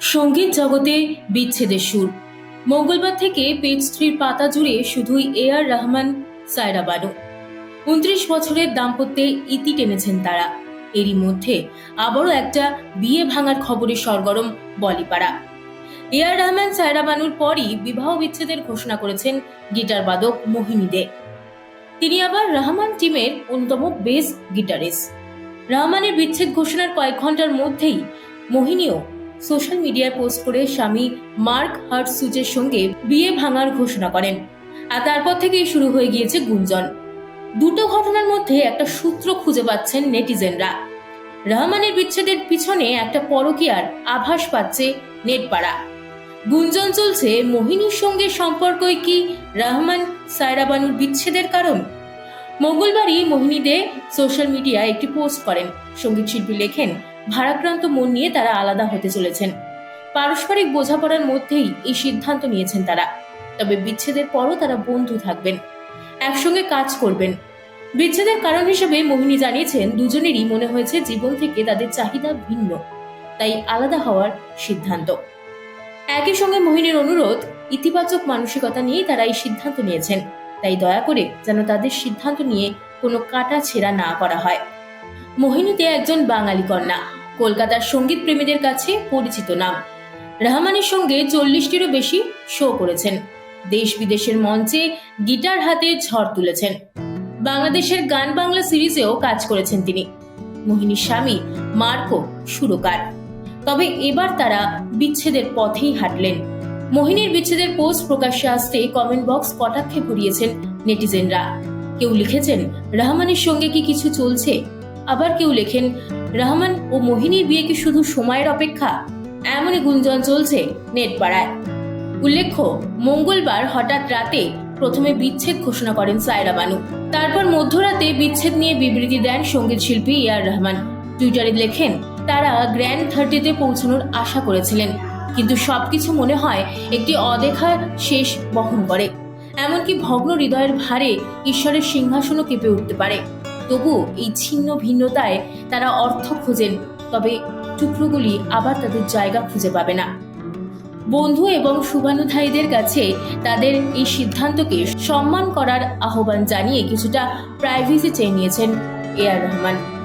সংগীত জগতে বিচ্ছেদের সুর। মঙ্গলবার থেকে পেজ থ্রির পাতা জুড়ে শুধুই এ আর রহমান, সায়রা বানু। উনত্রিশ বছরের দাম্পত্যে ইতি টেনেছেন তারা। এরই মধ্যে আবারও একটা বিয়ে ভাঙার খবরে সরগরম বলিপাড়া। এ আর রহমান, সায়রা বানুর পরই বিবাহ বিচ্ছেদের ঘোষণা করেছেন গিটার বাদক মোহিনী দে। তিনি আবার রহমান টিমের অন্যতম বেস গিটারিস্ট। রহমানের বিচ্ছেদ ঘোষণার কয়েক ঘণ্টার মধ্যেই মোহিনীও সোশ্যাল মিডিয়ায় পোস্ট করে স্বামী মার্ক হার্টসুজের সঙ্গে বিয়ে ভাঙার ঘোষণা করেন। আর তারপর থেকেই শুরু হয়ে গিয়েছে গুঞ্জন। দুটো ঘটনার মধ্যে একটা সূত্র খুঁজে পাচ্ছেন নেটিজেনরা। রহমানের বিচ্ছেদের পিছনে একটা পরকীয়ার আভাস পাচ্ছে নেটপাড়া। গুঞ্জন চলছে, মোহিনীর সঙ্গে সম্পর্কই কি? রহমান, সায়রা বানুর বিচ্ছেদের কারণ? মঙ্গলবারই মোহিনী দে সোশ্যাল মিডিয়ায় একটি পোস্ট করেন। সংগীত শিল্পী লেখেন ভারাক্রান্ত মন নিয়ে তারা আলাদা হতে চলেছেন। পারস্পরিক বোঝাপড়ার মধ্যেই এই সিদ্ধান্ত নিয়েছেন তারা। তবে বিচ্ছেদের পরও তারা বন্ধু থাকবেন, একসঙ্গে কাজ করবেন। বিচ্ছেদের কারণ হিসেবে মোহিনী জানিয়েছেন, দুজনেরই মনে হয়েছে জীবন থেকে তাদের চাহিদা ভিন্ন, তাই আলাদা হওয়ার সিদ্ধান্ত। একই সঙ্গে মোহিনীর অনুরোধ, ইতিবাচক মানসিকতা নিয়ে তারা এই সিদ্ধান্ত নিয়েছেন। তাই দয়া করে যেন তাদের সিদ্ধান্ত নিয়ে কোনো কাটা ছেঁড়া না করা হয়। মোহিনীতে একজন বাঙালি কন্যা। কলকাতার সংগীত প্রেমীদের কাছে পরিচিত নাম। রহমানের সঙ্গে চল্লিশটিরও বেশি শো করেছেন। দেশ বিদেশের মঞ্চে গিটার হাতে ঝড় তুলেছেন। বাংলাদেশের গান বাংলা সিরিজেও কাজ করেছেন তিনি। মোহিনীর স্বামী মার্কো সুরকার। তবে এবার তারা বিচ্ছেদের পথেই হাঁটলেন। মোহিনীর বিচ্ছেদের পোস্ট প্রকাশ্যে আসতে কমেন্ট বক্স কটাক্ষে ভরিয়েছেন নেটিজেনরা কেউ লিখেছেন, রহমানের সঙ্গে কি কিছু চলছে? আবার কেউ লেখেন, রহমান ও মোহিনীর বিয়ে কি শুধু সময়ের অপেক্ষা? এমনই গুঞ্জন চলছে নেট পাড়ায়। উল্লেখ্য, মঙ্গলবার হঠাৎ রাতে প্রথমে বিচ্ছেদ ঘোষণা করেন সায়রা বানু। তারপর মধ্যরাতে বিচ্ছেদ নিয়ে বিবৃতি দেন সংগীত শিল্পী আর রহমান। টুইটারে লেখেন, তারা গ্র্যান্ড থার্টিতে পৌঁছানোর আশা করেছিলেন, কিন্তু সবকিছু মনে হয় একটি অদেখা শেষ বহন করে। এমনকি ভগ্ন হৃদয়ের ভারে ঈশ্বরের সিংহাসনও কেঁপে উঠতে পারে। তবু এই ছিন্ন ভিন্নতায় তারা অর্থ খোঁজেন, তবে টুকরোগুলি আবার তাদের জায়গা খুঁজে পাবে না। বন্ধু এবং শুভানুধায়ীদের কাছে তাদের এই সিদ্ধান্তকে সম্মান করার আহ্বান জানিয়ে কিছুটা প্রাইভেসি চেয়ে নিয়েছেন এ আর রহমান।